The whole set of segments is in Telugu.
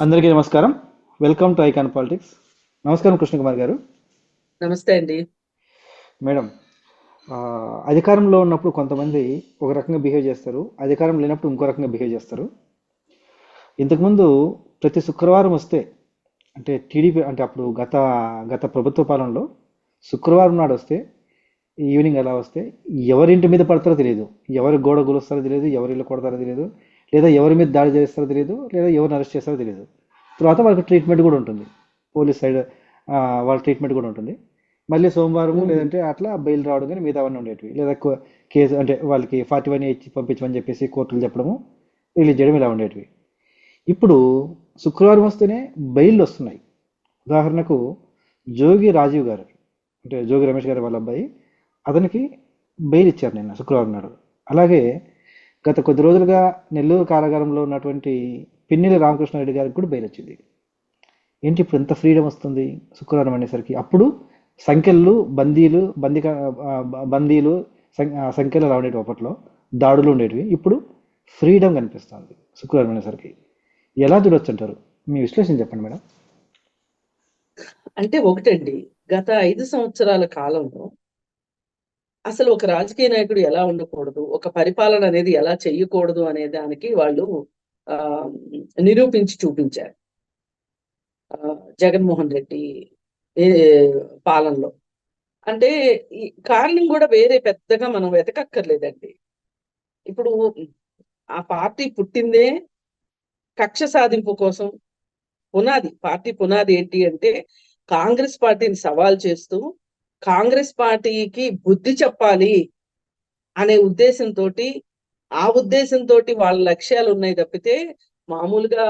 అందరికీ నమస్కారం. వెల్కమ్ టు ఐకాన్ పాలిటిక్స్ నమస్కారం కృష్ణకుమార్ గారు. నమస్తే అండి. మేడం అధికారంలో ఉన్నప్పుడు కొంతమంది ఒక రకంగా బిహేవ్ చేస్తారు. అధికారం లేనప్పుడు ఇంకో రకంగా బిహేవ్ చేస్తారు. ఇంతకుముందు ప్రతి శుక్రవారం వస్తే అంటే టీడీపీ అంటే అప్పుడు గత గత ప్రభుత్వ పాలనలో శుక్రవారం నాడు వస్తే ఈవినింగ్ అలా వస్తే ఎవరింటి మీద పడతారో తెలియదు. ఎవరి గోడ గులుస్తారో తెలియదు. ఎవరి ఇల్లు కొడతారో తెలియదు. లేదా ఎవరి మీద దాడి చేస్తారో తెలియదు లేదా ఎవరిని అరెస్ట్ చేస్తారో తెలియదు తర్వాత వాళ్ళకి ట్రీట్మెంట్ కూడా ఉంటుంది. పోలీస్ సైడ్ వాళ్ళ ట్రీట్మెంట్ కూడా ఉంటుంది. మళ్ళీ సోమవారం లేదంటే అట్లా బెయిల్ రావడం కానీ మిగతా అవన్నీ ఉండేటివి. లేదా కేసు అంటే వాళ్ళకి ఫార్టీ వన్ ఇచ్చి పంపించమని చెప్పేసి కోర్టులు చెప్పడము రిలీజ్ చేయడం ఇలా ఉండేటివి. ఇప్పుడు శుక్రవారం వస్తేనే బెయిల్ వస్తున్నాయి. ఉదాహరణకు జోగి రాజీవ్ గారు అంటే జోగి రమేష్ గారి వాళ్ళ అబ్బాయి అతనికి బెయిల్ ఇచ్చారు నిన్న శుక్రవారం నాడు. అలాగే గత కొద్ది రోజులుగా నెల్లూరు కారాగారంలో ఉన్నటువంటి పిన్నెల రామకృష్ణారెడ్డి గారికి కూడా బెయిల్ వచ్చింది. ఏంటి ఇప్పుడు ఎంత ఫ్రీడమ్ వస్తుంది శుక్రవారం అనేసరికి? అప్పుడు సంఖ్యలు బందీలు బందీ బందీలు సంఖ్యలు రావడేటి అప్పట్లో? దాడులు ఉండేటివి. ఇప్పుడు ఫ్రీడమ్ కనిపిస్తుంది శుక్రవారం అనేసరికి. ఎలా చూడొచ్చు అంటారు? మీ విశ్లేషణ చెప్పండి మేడం. అంటే ఒకటండి. గత ఐదు సంవత్సరాల కాలంలో అసలు ఒక రాజకీయ నాయకుడు ఎలా ఉండకూడదు? ఒక పరిపాలన అనేది ఎలా చెయ్యకూడదు అనే దానికి వాళ్ళు ఆ నిరూపించి చూపించారు. ఆ, జగన్మోహన్ రెడ్డి పాలనలో. అంటే ఈ కారణం కూడా వేరే పెద్దగా మనం వెతకక్కర్లేదండి. ఇప్పుడు ఆ పార్టీ పుట్టిందే కక్ష సాధింపు కోసం పునాది. పార్టీ పునాది ఏంటి అంటే కాంగ్రెస్ పార్టీని సవాల్ చేస్తూ కాంగ్రెస్ పార్టీకి బుద్ధి చెప్పాలి అనే ఉద్దేశంతో ఆ ఉద్దేశంతో వాళ్ళ లక్ష్యాలు ఉన్నాయి తప్పితే మామూలుగా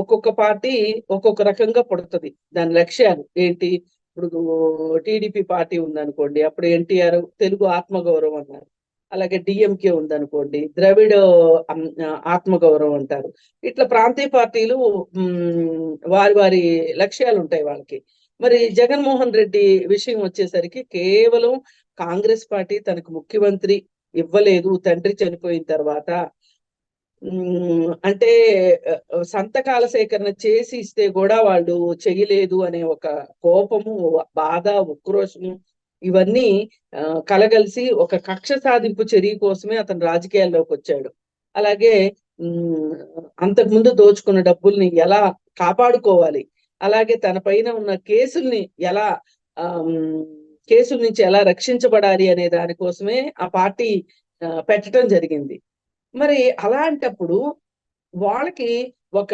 ఒక్కొక్క పార్టీ ఒక్కొక్క రకంగా పుడుతుంది. దాని లక్ష్యాలు ఏంటి? ఇప్పుడు టీడీపీ పార్టీ ఉందనుకోండి అప్పుడు ఎన్టీఆర్ తెలుగు ఆత్మగౌరవం అన్నారు. అలాగే డిఎంకే ఉందనుకోండి ద్రవిడ ఆత్మగౌరవం అంటారు. ఇట్లా ప్రాంతీయ పార్టీలు ఉమ్, వారి వారి లక్ష్యాలు ఉంటాయి వాళ్ళకి. మరి జగన్మోహన్ రెడ్డి విషయం వచ్చేసరికి కేవలం కాంగ్రెస్ పార్టీ తనకు ముఖ్యమంత్రి ఇవ్వలేదు తండ్రి చనిపోయిన తర్వాత. ఉమ్, అంటే సంతకాల సేకరణ చేసి ఇస్తే కూడా వాళ్ళు చేయలేదు అనే ఒక కోపము బాధ ఉక్రోషము ఇవన్నీ కలగలిసి ఒక కక్ష సాధింపు చర్య కోసమే అతను రాజకీయాల్లోకి వచ్చాడు. అలాగే ఉమ్, అంతకుముందు దోచుకున్న డబ్బుల్ని ఎలా కాపాడుకోవాలి? అలాగే తన పైన ఉన్న కేసుల్ని ఎలా కేసుల నుంచి ఎలా రక్షించబడాలి అనే దానికోసమే ఆ పార్టీ పెట్టడం జరిగింది. మరి అలాంటప్పుడు వాళ్ళకి ఒక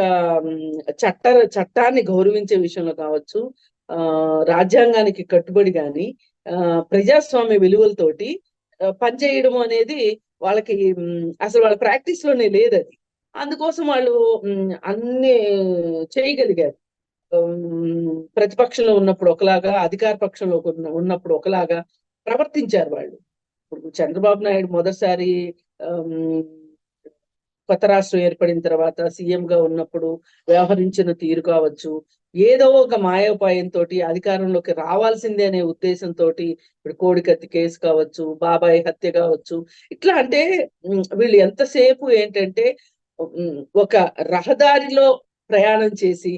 చట్ట చట్టాన్ని గౌరవించే విషయంలో కావచ్చు ఆ రాజ్యాంగానికి కట్టుబడి కానీ ఆ ప్రజాస్వామ్య విలువలతోటి పనిచేయడం అనేది వాళ్ళకి అసలు వాళ్ళ ప్రాక్టీస్లోనే లేదు అది అందుకోసం వాళ్ళు అన్ని చేయగలిగారు. ప్రతిపక్షంలో ఉన్నప్పుడు ఒకలాగా అధికార పక్షంలో ఉన్నప్పుడు ఒకలాగా ప్రవర్తించారు వాళ్ళు. ఇప్పుడు చంద్రబాబు నాయుడు మొదటిసారి కొత్త రాష్ట్రం ఏర్పడిన తర్వాత సీఎం గా ఉన్నప్పుడు వ్యవహరించిన తీరు కావచ్చు ఏదో ఒక మాయోపాయంతో అధికారంలోకి రావాల్సిందే అనే ఉద్దేశంతో ఇప్పుడు కోడికత్తి కేసు కావచ్చు బాబాయ్ హత్య కావచ్చు ఇట్లా అంటే వీళ్ళు ఎంతసేపు ఏంటంటే ఒక రహదారిలో ప్రయాణం చేసి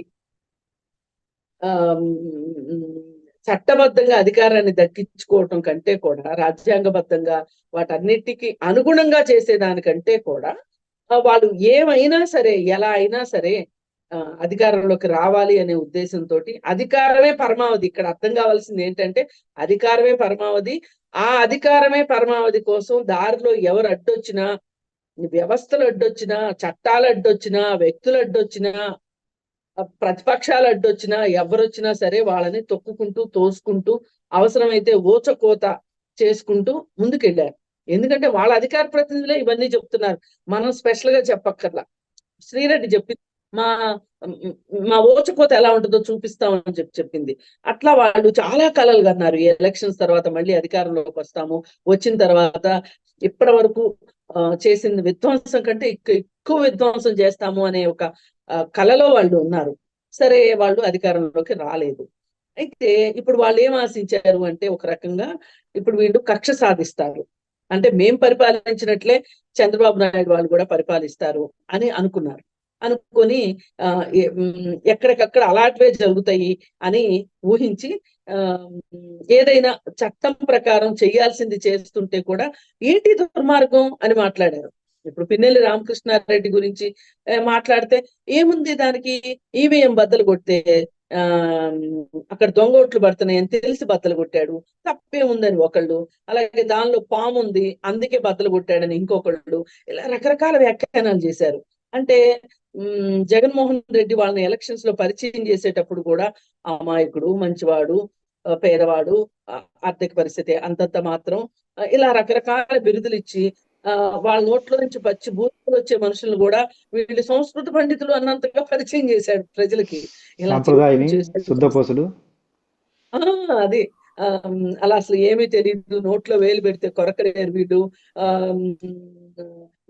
చట్టబద్ధంగా అధికారాన్ని దక్కించుకోవటం కంటే కూడా రాజ్యాంగబద్ధంగా వాటన్నిటికీ అనుగుణంగా చేసేదానికంటే కూడా వాళ్ళు ఏమైనా సరే ఎలా అయినా సరే ఆ, అధికారంలోకి రావాలి అనే ఉద్దేశంతో అధికారమే పరమావధి. ఇక్కడ అర్థం కావాల్సింది ఏంటంటే అధికారమే పరమావధి. ఆ అధికారమే పరమావధి కోసం దారిలో ఎవరు అడ్డొచ్చినా వ్యవస్థలు అడ్డొచ్చినా చట్టాలు అడ్డొచ్చినా వ్యక్తులు అడ్డొచ్చినా ప్రతిపక్షాలు అడ్డొచ్చినా ఎవరొచ్చినా సరే వాళ్ళని తొక్కుకుంటూ తోసుకుంటూ అవసరమైతే ఓచకోత చేసుకుంటూ ముందుకెళ్ళారు. ఎందుకంటే వాళ్ళ అధికార ప్రతినిధులే ఇవన్నీ చెప్తున్నారు. మనం స్పెషల్గా చెప్పక్కర్లా. శ్రీరెడ్డి చెప్పి మా మా ఓచకోత ఎలా ఉంటుందో చూపిస్తామని చెప్పి చెప్పింది. అట్లా వాళ్ళు చాలా కళలు కన్నారు. ఈ ఎలక్షన్స్ తర్వాత మళ్ళీ అధికారంలోకి వస్తాము. వచ్చిన తర్వాత ఇప్పటి వరకు చేసిన విధ్వంసం కంటే ఎక్కువ విధ్వంసం చేస్తాము అనే ఒక కళలో కలలో వాళ్ళు ఉన్నారు. సరే వాళ్ళు అధికారంలోకి రాలేదు. అయితే ఇప్పుడు వాళ్ళు ఏం ఆశించారు అంటే ఒక రకంగా ఇప్పుడు వీళ్ళు కక్ష సాధిస్తారు. అంటే మేం పరిపాలించినట్లే చంద్రబాబు నాయుడు వాళ్ళు కూడా పరిపాలిస్తారు అని అనుకున్నారు. అనుకొని ఆ, ఎక్కడికక్కడ అలాంటివే జరుగుతాయి అని ఊహించి ఆ, ఏదైనా చట్టం ప్రకారం చేయాల్సింది చేస్తుంటే కూడా ఏంటి దుర్మార్గం అని మాట్లాడారు. ఇప్పుడు పిన్నెల్లి రామకృష్ణారెడ్డి గురించి మాట్లాడితే ఏముంది దానికి? ఈవీఎం బద్దలు కొడితే ఆ అక్కడ దొంగ ఓట్లు పడుతున్నాయని తెలిసి బద్దలు కొట్టాడు. తప్పే ఉందని ఒకళ్ళు. అలాగే దానిలో పాము ఉంది అందుకే బద్దలు కొట్టాడని ఇంకొకళ్ళు. ఇలా రకరకాల వ్యాఖ్యానాలు చేశారు. అంటే జగన్మోహన్ రెడ్డి వాళ్ళని ఎలక్షన్స్లో పరిచయం చేసేటప్పుడు కూడా అమాయకుడు మంచివాడు పేదవాడు ఆర్థిక పరిస్థితి అంతంత మాత్రం ఇలా రకరకాల బిరుదులు ఇచ్చి వాళ్ళ నోట్లో నుంచి పచ్చి బూతులు వచ్చే మనుషులను కూడా వీళ్ళు సంస్కృత పండితులు అన్నంతగా పరిచయం చేశాడు ప్రజలకి. ఇలా ఆ అది. అలా అసలు ఏమీ తెలియదు నోట్లో వేలు పెడితే కొరకలేరు వీళ్ళు ఆమ్,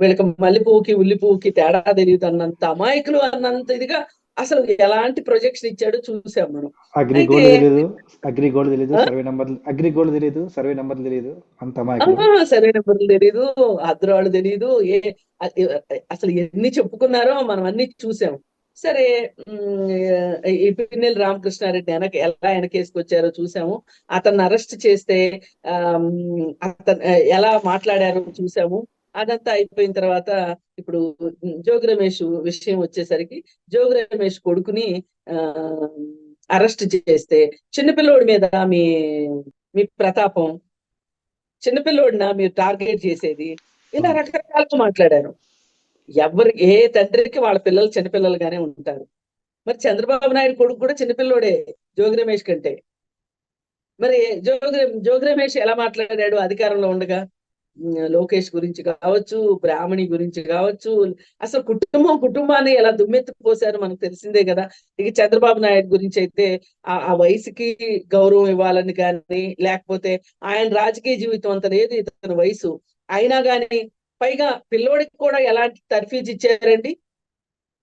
వీళ్ళకి మల్లె పువ్వుకి ఉల్లి పువ్వుకి తేడా తెలియదు అన్నంత. అమాయకులు అన్నంత ఇదిగా అసలు ఎలాంటి ప్రొజెక్షన్ ఇచ్చాడో చూసాం మనం. అగ్రి అయితే- గోల్డ్ తెలియదు అగ్రి గోల్డ్ తెలియదు ఆ? సర్వే నంబర్ అగ్రి గోల్డ్ తెలియదు సర్వే నంబర్ తెలియదు అంత ఆ, సరైన నెంబర్లు తెలీదు అద్రాళ్ళు తెలీదు ఏ అసలు ఎన్ని చెప్పుకున్నారో మనం అన్ని చూసాం. సరే ఈ పిన్నెల్లి రామకృష్ణారెడ్డి వెనక ఎలా వెనకేసుకొచ్చారో చూసాము. అతన్ని అరెస్ట్ చేస్తే ఆమ్, అతను ఎలా మాట్లాడారో చూసాము. అదంతా అయిపోయిన తర్వాత ఇప్పుడు జోగి రమేష్ విషయం వచ్చేసరికి జోగి రమేష్ కొడుకుని ఆ అరెస్ట్ చేస్తే చిన్నపిల్లోడి మీద మీ మీ ప్రతాపం చిన్నపిల్లోడిన మీరు టార్గెట్ చేసేది? ఇలా రకరకాలుగా మాట్లాడారు. ఎవరి ఏ తండ్రికి వాళ్ళ పిల్లలు చిన్నపిల్లలుగానే ఉంటారు. మరి చంద్రబాబు నాయుడు కొడుకు కూడా చిన్నపిల్లోడే జోగి రమేష్ కంటే. మరి జోగి జోగి రమేష్ ఎలా మాట్లాడాడు అధికారంలో ఉండగా? లోకేష్ గురించి కావచ్చు బ్రాహ్మణి గురించి కావచ్చు అసలు కుటుంబం కుటుంబాన్ని ఎలా దుమ్మెత్తిపోసారో మనకు తెలిసిందే కదా. ఇక చంద్రబాబు నాయుడు గురించి అయితే ఆ ఆ వయసుకి గౌరవం ఇవ్వాలని కానీ లేకపోతే ఆయన రాజకీయ జీవితం అంత లేదు ఇతని వయసు. అయినా కానీ పైగా పిల్లోడికి కూడా ఎలాంటి తర్ఫీజ్ ఇచ్చారండి?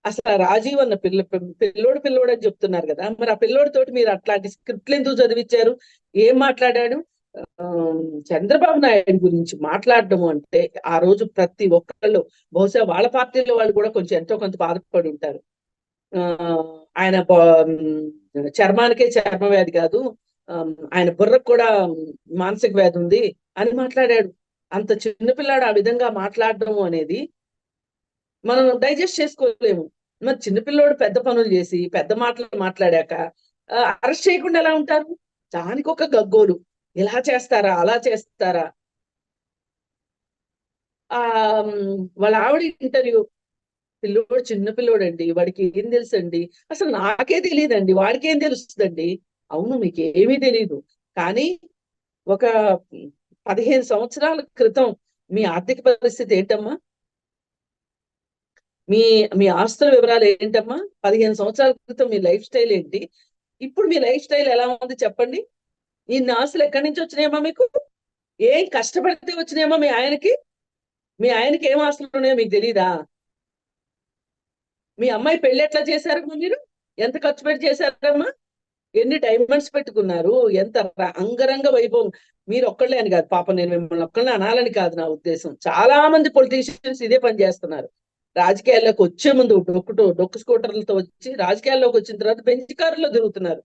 అసలు ఆ రాజీవ్ అన్న పిల్ల పిల్లోడు పిల్లోడు అని చెప్తున్నారు కదా. మరి ఆ పిల్లోడితోటి మీరు అట్లాంటి స్క్రిప్ట్లు ఎందుకు చదివించారు? ఏం మాట్లాడాడు? చంద్రబాబు నాయుడు గురించి మాట్లాడడం అంటే ఆ రోజు ప్రతి ఒక్కళ్ళు బహుశా వాళ్ళ పార్టీలో వాళ్ళు కూడా కొంచెం ఎంతో కొంత బాధపడి ఉంటారు. ఆ ఆయన చర్మానికే చర్మ వ్యాధి కాదు ఆయన బుర్రకు కూడా మానసిక వ్యాధి ఉంది అని మాట్లాడాడు. అంత చిన్నపిల్లాడు ఆ విధంగా మాట్లాడడం అనేది మనం డైజెస్ట్ చేసుకోలేము. మరి చిన్నపిల్లోడు పెద్ద పనులు చేసి పెద్ద మాటలు మాట్లాడాక అరెస్ట్ చేయకుండా ఎలా ఉంటారు? దానికి ఒక గగ్గోలు. ఇలా చేస్తారా అలా చేస్తారా? ఆ వాళ్ళ ఆవిడ ఇంటర్వ్యూ పిల్లోడు చిన్న పిల్లోడండి వాడికి ఏం తెలుసండి? అసలు నాకే తెలియదండి వాడికి ఏం తెలుస్తుందండి? అవును మీకు ఏమీ తెలియదు కానీ ఒక పదిహేను సంవత్సరాల క్రితం మీ ఆర్థిక పరిస్థితి ఏంటమ్మా? మీ మీ ఆస్తుల వివరాలు ఏంటమ్మా? పదిహేను సంవత్సరాల క్రితం మీ లైఫ్ స్టైల్ ఏంటి? ఇప్పుడు మీ లైఫ్ స్టైల్ ఎలా ఉంది చెప్పండి? ఈ నాసులు ఎక్కడి నుంచి వచ్చినాయమ్మా మీకు? ఏం కష్టపడితే వచ్చినాయమ్మా మీ ఆయనకి? మీ ఆయనకి ఏం ఆశలు ఉన్నాయో మీకు తెలీదా? మీ అమ్మాయి పెళ్ళి ఎట్లా చేశారమ్మా మీరు? ఎంత ఖర్చు పెట్టి చేశారమ్మా? ఎన్ని డైమండ్స్ పెట్టుకున్నారు? ఎంత అంగరంగ వైభవం. మీరు ఒక్కళ్ళే అని కాదు పాపం నేను మిమ్మల్ని ఒక్కళ్ళని అనాలని కాదు నా ఉద్దేశం. చాలా మంది పొలిటీషియన్స్ ఇదే పని చేస్తున్నారు. రాజకీయాల్లోకి వచ్చే ముందు డొక్కు డొక్కు స్కూటర్లతో వచ్చి రాజకీయాల్లోకి వచ్చిన తర్వాత బెంచ్ కారులో తిరుగుతున్నారు.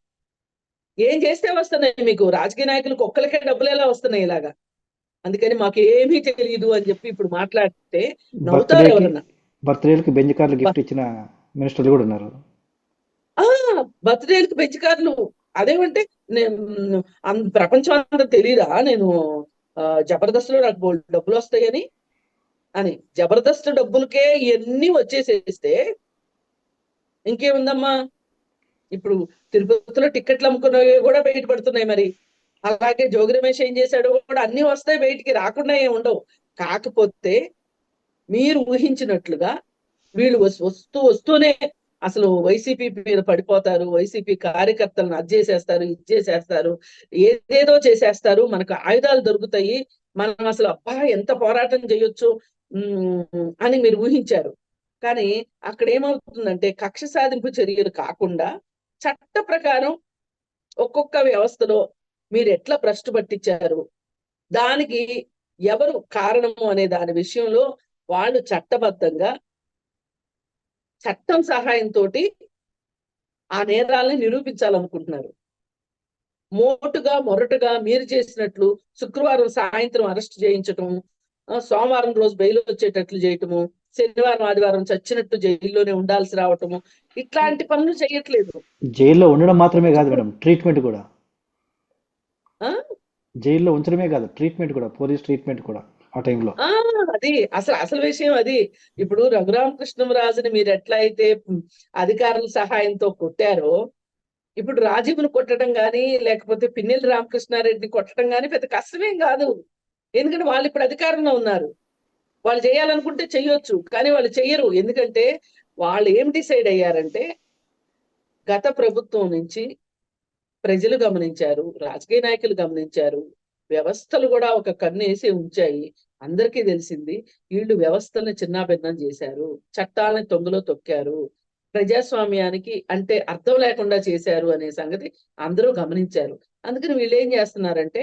ఏం చేస్తే వస్తున్నాయి మీకు? రాజకీయ నాయకులకు ఒక్కరికే డబ్బులు ఎలా వస్తున్నాయి ఇలాగా? అందుకని మాకు ఏమీ తెలియదు అని చెప్పి ఇప్పుడు మాట్లాడితే నవ్వుతారు ఎవరన్నా. బర్త్డేలకి బెంజ్ కార్లు గిఫ్ట్ ఇచ్చిన మినిస్టర్లు కూడా ఉన్నారు. ఆ బర్త్డేలకు బెంచ్ కార్లు అదేమంటే ప్రపంచం అంతా తెలియదా నేను జబర్దస్త్లో నాకు డబ్బులు వస్తాయని? అని. జబర్దస్త్ డబ్బులకే ఇవన్నీ వచ్చేసేస్తే ఇంకేముందమ్మా? ఇప్పుడు తిరుపతిలో టికెట్లు అమ్ముకున్నవి కూడా బయట పడుతున్నాయి మరి. అలాగే జోగి రమేష్ ఏం చేశాడో కూడా అన్ని వస్తాయి బయటికి రాకుండా ఏం ఉండవు. కాకపోతే మీరు ఊహించినట్లుగా వీళ్ళు వస్తూ వస్తూనే అసలు వైసీపీ మీద పడిపోతారు వైసీపీ కార్యకర్తలను అది చేసేస్తారు ఇది చేసేస్తారు ఏదేదో చేసేస్తారు మనకు ఆయుధాలు దొరుకుతాయి మనం అసలు అబ్బా ఎంత పోరాటం చేయొచ్చు అని మీరు ఊహించారు. కానీ అక్కడ ఏమవుతుందంటే కక్ష సాధింపు చర్యలు కాకుండా చట్ట ప్రకారం ఒక్కొక్క వ్యవస్థలో మీరు ఎట్లా భ్రష్టు పట్టించారు? దానికి ఎవరు కారణము అనే దాని విషయంలో వాళ్ళు చట్టబద్ధంగా చట్టం సహాయంతో ఆ నేరాలని నిరూపించాలనుకుంటున్నారు. మోటుగా మొరటుగా మీరు చేసినట్లు శుక్రవారం సాయంత్రం అరెస్ట్ చేయించటం సోమవారం రోజు బెయిల్ వచ్చేటట్లు చేయటము శనివారం ఆదివారం చచ్చినట్టు జైల్లోనే ఉండాల్సి రావటము. ఇట్లాంటి పనులు చేయట్లేదు. జైల్లో ఉండడం మాత్రమే కాదు మేడం ట్రీట్మెంట్ కూడా? జైల్లో ఉంచడమే కాదు ట్రీట్మెంట్ కూడా పోలీస్ ట్రీట్మెంట్ కూడా ఆ టైంలో. అది అసలు అసలు విషయం అది. ఇప్పుడు రఘురామకృష్ణరాజుని మీరు ఎట్లా అయితే అధికారుల సహాయంతో కొట్టారో ఇప్పుడు రాజీవ్ను కొట్టడం గాని లేకపోతే పిన్నెల్లి రామకృష్ణారెడ్డిని కొట్టడం గాని పెద్ద కష్టమేం కాదు. ఎందుకంటే వాళ్ళు ఇప్పుడు అధికారంలో ఉన్నారు. వాళ్ళు చేయాలనుకుంటే చెయ్యొచ్చు కానీ వాళ్ళు చెయ్యరు. ఎందుకంటే వాళ్ళు ఏం డిసైడ్ అయ్యారంటే గత ప్రభుత్వం నుంచి ప్రజలు గమనించారు రాజకీయ నాయకులు గమనించారు వ్యవస్థలు కూడా ఒక కన్ను వేసి ఉంచాయి. అందరికీ తెలిసింది వీళ్ళు వ్యవస్థలను చిన్నాభిన్నం చేశారు చట్టాలని తొంగలో తొక్కారు ప్రజాస్వామ్యానికి అంటే అర్థం లేకుండా చేశారు అనే సంగతి అందరూ గమనించారు. అందుకని వీళ్ళు ఏం చేస్తున్నారంటే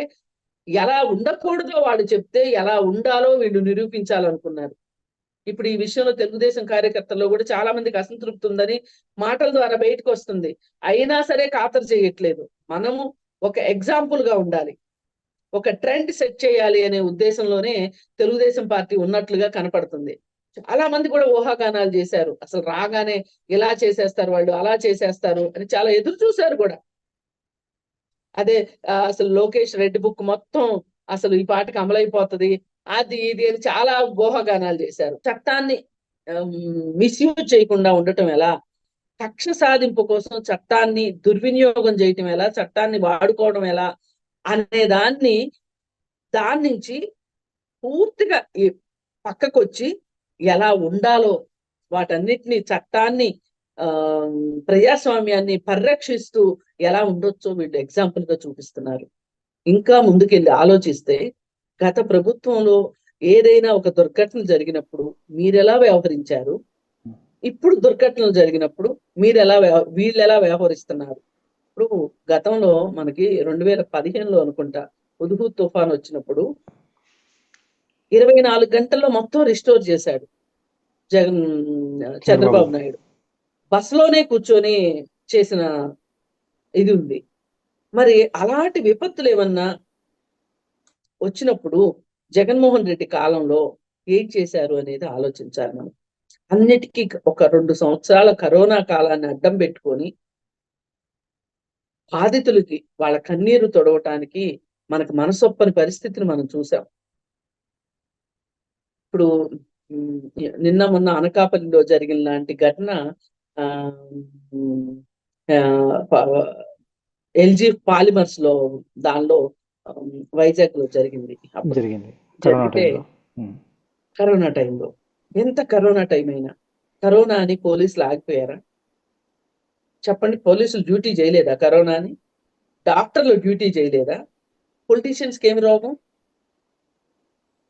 ఎలా ఉండకూడదో వాళ్ళు చెప్తే ఎలా ఉండాలో వీళ్ళు నిరూపించాలనుకున్నారు. ఇప్పుడు ఈ విషయంలో తెలుగుదేశం కార్యకర్తల్లో కూడా చాలా మందికి అసంతృప్తి ఉందని మాటల ద్వారా బయటకు వస్తుంది. అయినా సరే ఖాతరు చేయట్లేదు. మనము ఒక ఎగ్జాంపుల్గా ఉండాలి. ఒక ట్రెండ్ సెట్ చేయాలి అనే ఉద్దేశంలోనే తెలుగుదేశం పార్టీ ఉన్నట్లుగా కనపడుతుంది. చాలా మంది కూడా ఊహాగానాలు చేశారు. అసలు రాగానే ఇలా చేసేస్తారు వాళ్ళు అలా చేసేస్తారు అని చాలా ఎదురు చూశారు కూడా. అదే అసలు లోకేష్ రెడ్డి బుక్ మొత్తం అసలు ఈ పాటకి అమలైపోతది. అది ఇది అని చాలా ఊహాగానాలు చేశారు. చట్టాన్ని మిస్యూజ్ చేయకుండా ఉండటం ఎలా? కక్ష సాధింపు కోసం చట్టాన్ని దుర్వినియోగం చేయటం ఎలా? చట్టాన్ని వాడుకోవడం ఎలా? అనే దాన్ని దాని నుంచి పూర్తిగా పక్కకొచ్చి ఎలా ఉండాలో వాటన్నిటిని చట్టాన్ని ప్రజాస్వామ్యాన్ని పరిరక్షిస్తూ ఎలా ఉండొచ్చో వీళ్ళు ఎగ్జాంపుల్గా చూపిస్తున్నారు. ఇంకా ముందుకెళ్ళి ఆలోచిస్తే గత ప్రభుత్వంలో ఏదైనా ఒక దుర్ఘటన జరిగినప్పుడు మీరెలా వ్యవహరించారు? ఇప్పుడు దుర్ఘటనలు జరిగినప్పుడు మీరు ఎలా వీళ్ళు ఎలా వ్యవహరిస్తున్నారు? ఇప్పుడు గతంలో మనకి రెండు వేల పదిహేనులో అనుకుంటా ఉదుహు తుఫాన్ వచ్చినప్పుడు ఇరవై నాలుగు గంటల్లో మొత్తం రిస్టోర్ చేశాడు జగన్ చంద్రబాబు నాయుడు. బస్సులోనే కూర్చొని చేసిన ఇది ఉంది. మరి అలాంటి విపత్తులు ఏమన్నా వచ్చినప్పుడు జగన్మోహన్ రెడ్డి కాలంలో ఏం చేశారు అనేది ఆలోచించాలి మనం. అన్నిటికీ ఒక రెండు సంవత్సరాల కరోనా కాలాన్ని అడ్డం పెట్టుకొని బాధితులకి వాళ్ళ కన్నీరు తొడవటానికి మనకు మనసొప్పని పరిస్థితిని మనం చూసాం ఇప్పుడు నిన్న మొన్న అనకాపల్లిలో జరిగిన లాంటి ఘటన ఎల్జీ పాలిమర్స్లో దానిలో వైజాగ్లో జరిగింది జరిగింది. కరోనా జరిగితే టైంలో. ఉమ్. కరోనా టైంలో. ఎంత కరోనా టైం అయినా. కరోనా అని పోలీసులు ఆగిపోయారా? చెప్పండి పోలీసులు డ్యూటీ చేయలేదా కరోనా అని? డాక్టర్లు డ్యూటీ చేయలేదా? పొలిటీషియన్స్కి ఏమి రోగం?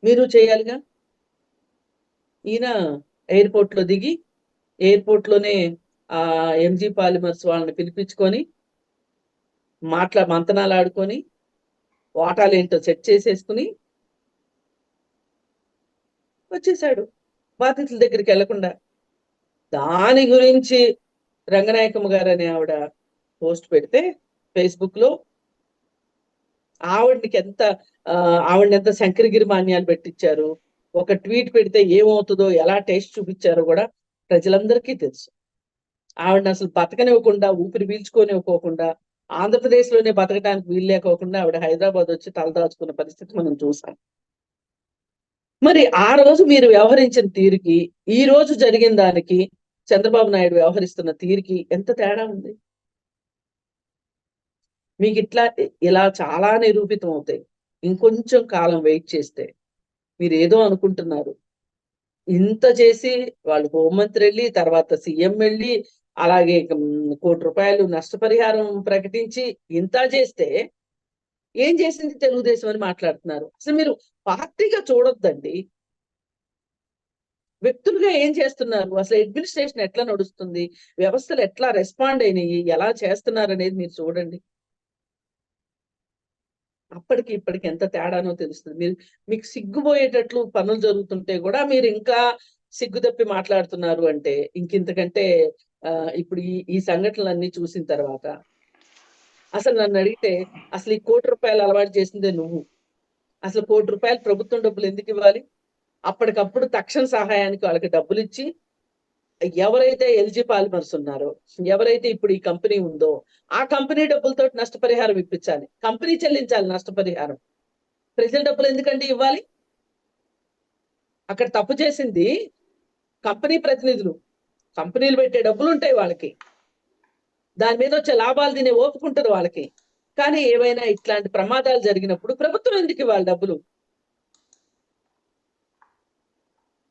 మీరు చేయాలిగా? ఈయన ఎయిర్పోర్ట్లో దిగి ఎయిర్పోర్ట్లోనే ఆ ఎంజీ పాలిమర్స్ వాళ్ళని పిలిపించుకొని మాట్లా మంతనాలు ఆడుకొని వాటాలు ఏంటో సెట్ చేసేసుకుని వచ్చేసాడు. బాధితుల దగ్గరికి వెళ్ళకుండా దాని గురించి రంగనాయకమ్మ గారు అనే ఆవిడ పోస్ట్ పెడితే ఫేస్బుక్లో ఆవిడకి ఎంత ఆవిడని ఎంత శంకరగిరి మాన్యాలు పెట్టించారు ఒక ట్వీట్ పెడితే ఏమవుతుందో ఎలా టేస్ట్ చూపించారో కూడా ప్రజలందరికీ తెలుసు. ఆవిడని అసలు బతకనివ్వకుండా ఊపిరి పీల్చుకోనివ్వకోకుండా ఆంధ్రప్రదేశ్లోనే బతకడానికి వీలు లేకోకుండా ఆవిడ హైదరాబాద్ వచ్చి తలదాచుకున్న పరిస్థితి మనం చూసాం. మరి ఆ రోజు మీరు వ్యవహరించిన తీరుకి ఈ రోజు జరిగిన దానికి చంద్రబాబు నాయుడు వ్యవహరిస్తున్న తీరుకి ఎంత తేడా ఉంది? మీకు ఇట్లా ఇలా చాలా నిరూపితం అవుతాయి ఇంకొంచెం కాలం వెయిట్ చేస్తే మీరు ఏదో అనుకుంటున్నారు. ఇంత చేసి వాళ్ళు హోంమంత్రి వెళ్ళి తర్వాత సీఎం వెళ్ళి అలాగే కోటి రూపాయలు నష్టపరిహారం ప్రకటించి ఇంత చేస్తే ఏం చేసింది తెలుగుదేశం అని మాట్లాడుతున్నారు. అసలు మీరు పార్టీగా చూడొద్దండి. వ్యక్తులుగా ఏం చేస్తున్నారు? అసలు అడ్మినిస్ట్రేషన్ ఎట్లా నడుస్తుంది? వ్యవస్థలు ఎట్లా రెస్పాండ్ అయినాయి? ఎలా చేస్తున్నారు అనేది మీరు చూడండి. అప్పటికి ఇప్పటికి ఎంత తేడానో తెలుస్తుంది. మీరు మీకు సిగ్గుపోయేటట్లు పనులు జరుగుతుంటే కూడా మీరు ఇంకా సిగ్గు తప్పి మాట్లాడుతున్నారు అంటే ఇంకింతకంటే ఆ, ఇప్పుడు ఈ ఈ సంఘటనలన్నీ చూసిన తర్వాత అసలు నన్ను అడిగితే అసలు ఈ కోటి రూపాయలు అలవాటు చేసిందే నువ్వు? అసలు కోటి రూపాయలు ప్రభుత్వం డబ్బులు ఎందుకు ఇవ్వాలి? అప్పటికప్పుడు తక్షణ సహాయానికి వాళ్ళకి డబ్బులు ఇచ్చి ఎవరైతే ఎల్జీ పాలిమర్స్ ఉన్నారో ఎవరైతే ఇప్పుడు ఈ కంపెనీ ఉందో ఆ కంపెనీ డబ్బులతో నష్టపరిహారం ఇప్పించాలి. కంపెనీ చెల్లించాలి నష్టపరిహారం. ప్రజల డబ్బులు ఎందుకంటే ఇవ్వాలి? అక్కడ తప్పు చేసింది కంపెనీ ప్రతినిధులు. కంపెనీలు పెట్టే డబ్బులు ఉంటాయి వాళ్ళకి. దాని మీద వచ్చే లాభాలు తినే ఓపుకుంటారు వాళ్ళకి. కానీ ఏవైనా ఇట్లాంటి ప్రమాదాలు జరిగినప్పుడు ప్రభుత్వం ఎందుకు ఇవ్వాలి డబ్బులు?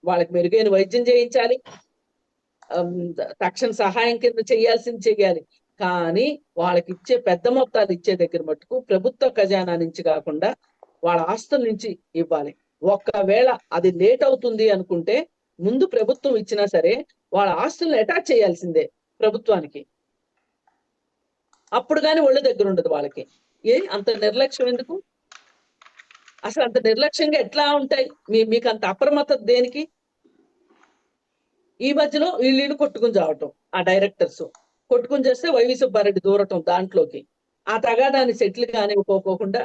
వాళ్ళకి మెరుగైన వైద్యం చేయించాలి. తక్షణ సహాయం కింద చేయాల్సింది చేయాలి. కానీ వాళ్ళకి ఇచ్చే పెద్ద మొత్తాలు ఇచ్చే దగ్గర మటుకు ప్రభుత్వ ఖజానా నుంచి కాకుండా వాళ్ళ ఆస్తుల నుంచి ఇవ్వాలి. ఒక్కవేళ అది లేట్ అవుతుంది అనుకుంటే ముందు ప్రభుత్వం ఇచ్చినా సరే వాళ్ళ ఆస్తులను అటాచ్ చేయాల్సిందే ప్రభుత్వానికి. అప్పుడు కానీ ఒళ్ళు దగ్గర ఉండదు వాళ్ళకి. ఏ అంత నిర్లక్ష్యం ఎందుకు? అసలు అంత నిర్లక్ష్యంగా ఎట్లా ఉంటాయి? మీ మీకు అంత అప్రమత్తత దేనికి? ఈ మధ్యలో వీళ్ళు కొట్టుకుని చావటం ఆ డైరెక్టర్స్. కొట్టుకుని చేస్తే వైవి సుబ్బారెడ్డి దూరటం దాంట్లోకి. ఆ తగాదాన్ని సెటిల్ కానివ్వకోకుండా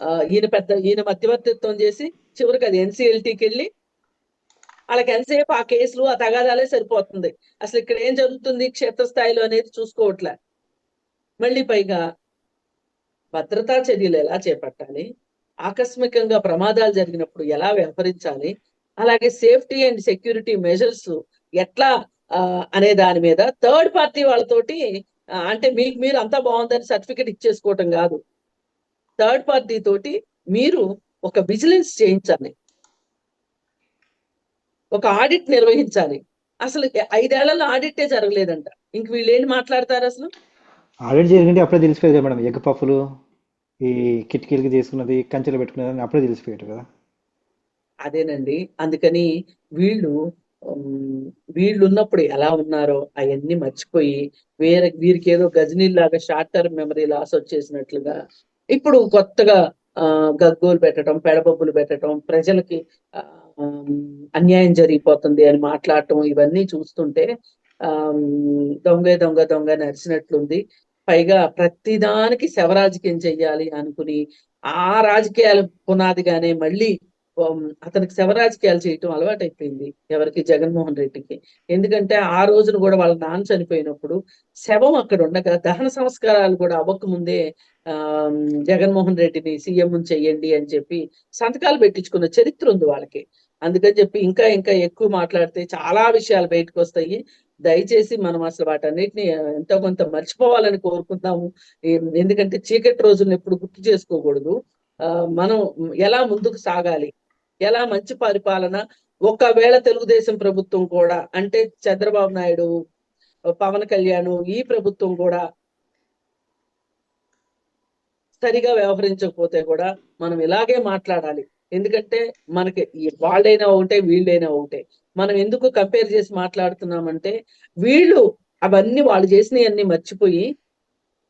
ఆ, ఈయన పెద్ద ఈయన మధ్యవర్తిత్వం చేసి చివరికి అది ఎన్సీఎల్టీకి వెళ్ళి వాళ్ళకి ఎంతసేపు ఆ కేసులు ఆ తగాదాలే సరిపోతుంది. అసలు ఇక్కడ ఏం జరుగుతుంది? క్షేత్రస్థాయిలో అనేది చూసుకోవట్లే. మళ్ళీ పైగా భద్రతా చర్యలు ఎలా చేపట్టాలి? ఆకస్మికంగా ప్రమాదాలు జరిగినప్పుడు ఎలా వ్యవహరించాలి? అలాగే సేఫ్టీ అండ్ సెక్యూరిటీ మెజర్స్ ఎట్లా అనే దాని మీద థర్డ్ పార్టీ వాళ్ళతోటి అంటే మీకు మీరు అంతా బాగుందని సర్టిఫికెట్ ఇచ్చేసుకోవటం కాదు. థర్డ్ పార్టీ తోటి మీరు ఒక విజిలెన్స్ చేయించాలి. ఒక ఆడిట్ నిర్వహించాలి. అసలు ఐదేళ్ళలో ఆడిటే జరగలేదంట. ఇంక వీళ్ళు ఏంటి మాట్లాడతారు అసలు? ఆడిట్ జరిగింది అప్పుడే తెలిసిపోయేది మేడం ఎగ్ పఫ్ఫులు ఈ కిటికీలకి తీసుకున్నది కంచెలు పెట్టుకున్నది అని అప్పుడే తెలిసిపోయాడు కదా. అదేనండి. అందుకని వీళ్ళు వీళ్ళు ఉన్నప్పుడు ఎలా ఉన్నారో అవన్నీ మర్చిపోయి వేరే వీరికి ఏదో గజనీలాగా షార్ట్ టర్మ్ మెమరీ లాస్ వచ్చేసినట్లుగా ఇప్పుడు కొత్తగా ఆ గగ్గోలు పెట్టడం పెడబొబ్బులు పెట్టడం ప్రజలకి అన్యాయం జరిగిపోతుంది అని మాట్లాడటం ఇవన్నీ చూస్తుంటే ఆ దొంగ దొంగ దొంగ నరిచినట్లుంది పైగా ప్రతిదానికి శవరాజకీయం చెయ్యాలి అనుకుని ఆ రాజకీయాల పునాదిగానే మళ్ళీ అతనికి శవరాజకీయాలు చేయటం అలవాటైపోయింది ఎవరికి? జగన్మోహన్ రెడ్డికి. ఎందుకంటే ఆ రోజున కూడా వాళ్ళ నాన్న చనిపోయినప్పుడు శవం అక్కడ ఉండగా దహన సంస్కారాలు కూడా అవ్వకముందే ఆ జగన్మోహన్ రెడ్డిని సీఎం చెయ్యండి అని చెప్పి సంతకాలు పెట్టించుకున్న చరిత్ర ఉంది వాళ్ళకి. అందుకని చెప్పి ఇంకా ఇంకా ఎక్కువ మాట్లాడితే చాలా విషయాలు బయటకు వస్తాయి. దయచేసి మనం అసలు వాటన్నిటిని ఎంతో కొంత మర్చిపోవాలని కోరుకుందాము. ఎందుకంటే చీకటి రోజులను ఎప్పుడు గుర్తు చేసుకోకూడదు. ఆ మనం ఎలా ముందుకు సాగాలి? ఎలా మంచి పరిపాలన? ఒకవేళ తెలుగుదేశం ప్రభుత్వం కూడా అంటే చంద్రబాబు నాయుడు పవన్ కళ్యాణ్ ఈ ప్రభుత్వం కూడా సరిగా వ్యవహరించకపోతే కూడా మనం ఇలాగే మాట్లాడాలి. ఎందుకంటే మనకి వాళ్ళైనా ఒకటే వీళ్ళైనా ఒకటే. మనం ఎందుకు కంపేర్ చేసి మాట్లాడుతున్నామంటే వీళ్ళు అవన్నీ వాళ్ళు చేసినవన్నీ మర్చిపోయి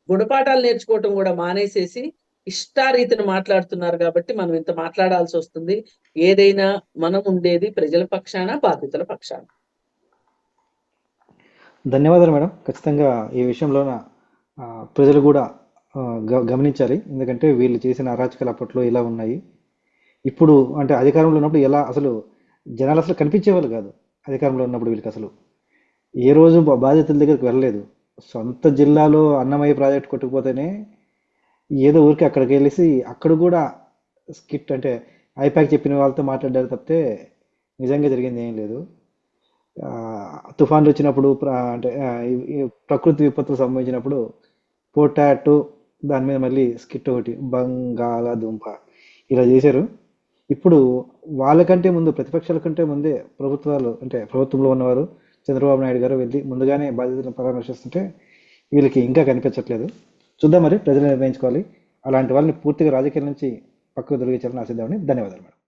గుణపాఠాలు నేర్చుకోవటం కూడా మానేసేసి ఇష్టారీతిని మాట్లాడుతున్నారు కాబట్టి మనం ఇంత మాట్లాడాల్సి వస్తుంది. ఏదైనా మనం ఉండేది ప్రజల పక్షాన బాధితుల పక్షాన. ధన్యవాదాలు మేడం. ఖచ్చితంగా ఈ విషయంలోన ప్రజలు కూడా గ- గమనించాలి. ఎందుకంటే వీళ్ళు చేసిన అరాచకాలు అప్పట్లో ఇలా ఉన్నాయి. ఇప్పుడు అంటే అధికారంలో ఉన్నప్పుడు ఎలా అసలు జనాలు అసలు కనిపించేవాళ్ళు కాదు. అధికారంలో ఉన్నప్పుడు వీళ్ళకి అసలు ఏ రోజు బాధ్యతల బాధితుల దగ్గరికి వెళ్ళలేదు. సొంత జిల్లాలో అన్నమయ్య ప్రాజెక్ట్ కొట్టుకుపోతేనే ఏదో ఊరికి అక్కడికి వెళ్ళేసి అక్కడ కూడా స్కిట్ అంటే ఐపాక్ చెప్పిన వాళ్ళతో మాట్లాడారు తప్పితే నిజంగా జరిగింది ఏం లేదు. తుఫాన్లు వచ్చినప్పుడు అంటే ప్రకృతి విపత్తులు సంభవించినప్పుడు పొటాటో దాని మీద మళ్ళీ స్కిట్ ఒకటి బంగాళాదుంప ఇలా చేశారు. ఇప్పుడు వాళ్ళకంటే ముందు ప్రతిపక్షాల కంటే ముందే ప్రభుత్వాలు అంటే ప్రభుత్వంలో ఉన్నవారు చంద్రబాబు నాయుడు గారు వెళ్ళి ముందుగానే బాధ్యతలను పరామర్శిస్తుంటే వీళ్ళకి ఇంకా కనిపించట్లేదు. చూద్దాం మరి ప్రజలు నిర్ణయించుకోవాలి. అలాంటి వాళ్ళని పూర్తిగా రాజకీయాల నుంచి పక్కకు తొలగించాలని ఆశిద్దామని ధన్యవాదాలు మేడం.